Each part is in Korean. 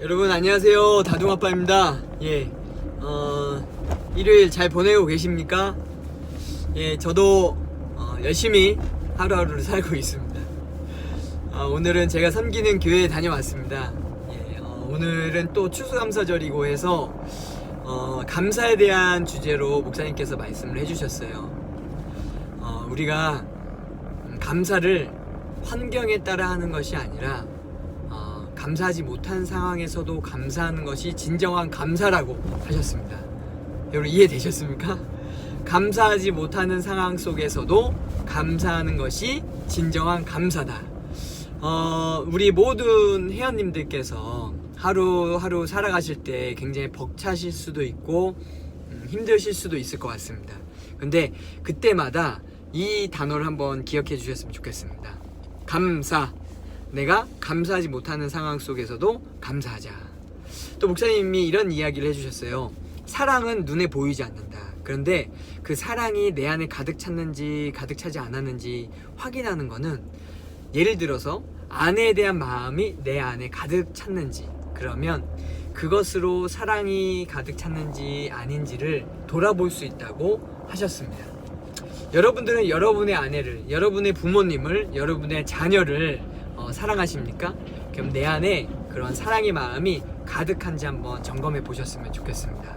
여러분 안녕하세요. 다둥아빠입니다. 예, 어, 일요일 잘 보내고 계십니까? 예, 저도 어, 열심히 하루하루를 살고 있습니다. 어, 오늘은 제가 섬기는 교회에 다녀왔습니다. 예, 어, 오늘은 또 추수감사절이고 해서 어, 감사에 대한 주제로 목사님께서 말씀을 해주셨어요. 어, 우리가 음, 감사를 환경에 따라 하는 것이 아니라 어, 감사하지 못한 상황에서도 감사하는 것이 진정한 감사라고 하셨습니다. 여러분 이해되셨습니까? 감사하지 못하는 상황 속에서도 감사하는 것이 진정한 감사다. 어, 우리 모든 회원님들께서 하루하루 살아가실 때 굉장히 벅차실 수도 있고 음, 힘드실 수도 있을 것 같습니다. 근데 그때마다 이 단어를 한번 기억해 주셨으면 좋겠습니다. 감사. 내가 감사하지 못하는 상황 속에서도 감사하자. 또 목사님이 이런 이야기를 해주셨어요. 사랑은 눈에 보이지 않는다. 그런데 그 사랑이 내 안에 가득 찼는지 가득 차지 않았는지 확인하는 거는 예를 들어서 아내에 대한 마음이 내 안에 가득 찼는지 그러면 그것으로 사랑이 가득 찼는지 아닌지를 돌아볼 수 있다고 하셨습니다. 여러분들은 여러분의 아내를, 여러분의 부모님을, 여러분의 자녀를 어, 사랑하십니까? 그럼 내 안에 그런 사랑의 마음이 가득한지 한번 점검해 보셨으면 좋겠습니다.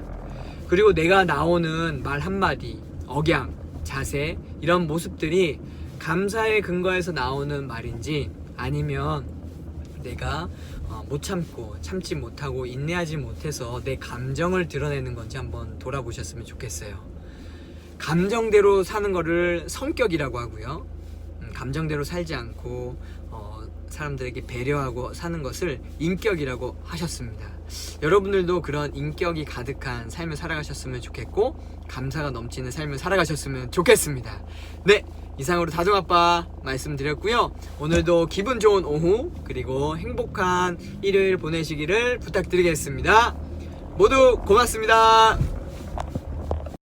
그리고 내가 나오는 말 한마디, 억양, 자세, 이런 모습들이 감사의 근거에서 나오는 말인지 아니면 내가 어, 못 참고 참지 못하고 인내하지 못해서 내 감정을 드러내는 건지 한번 돌아보셨으면 좋겠어요. 감정대로 사는 거를 성격이라고 하고요. 음, 감정대로 살지 않고 어, 사람들에게 배려하고 사는 것을 인격이라고 하셨습니다. 여러분들도 그런 인격이 가득한 삶을 살아가셨으면 좋겠고 감사가 넘치는 삶을 살아가셨으면 좋겠습니다. 네. 이상으로 다둥아빠 말씀드렸고요. 오늘도 기분 좋은 오후 그리고 행복한 일요일 보내시기를 부탁드리겠습니다. 모두 고맙습니다.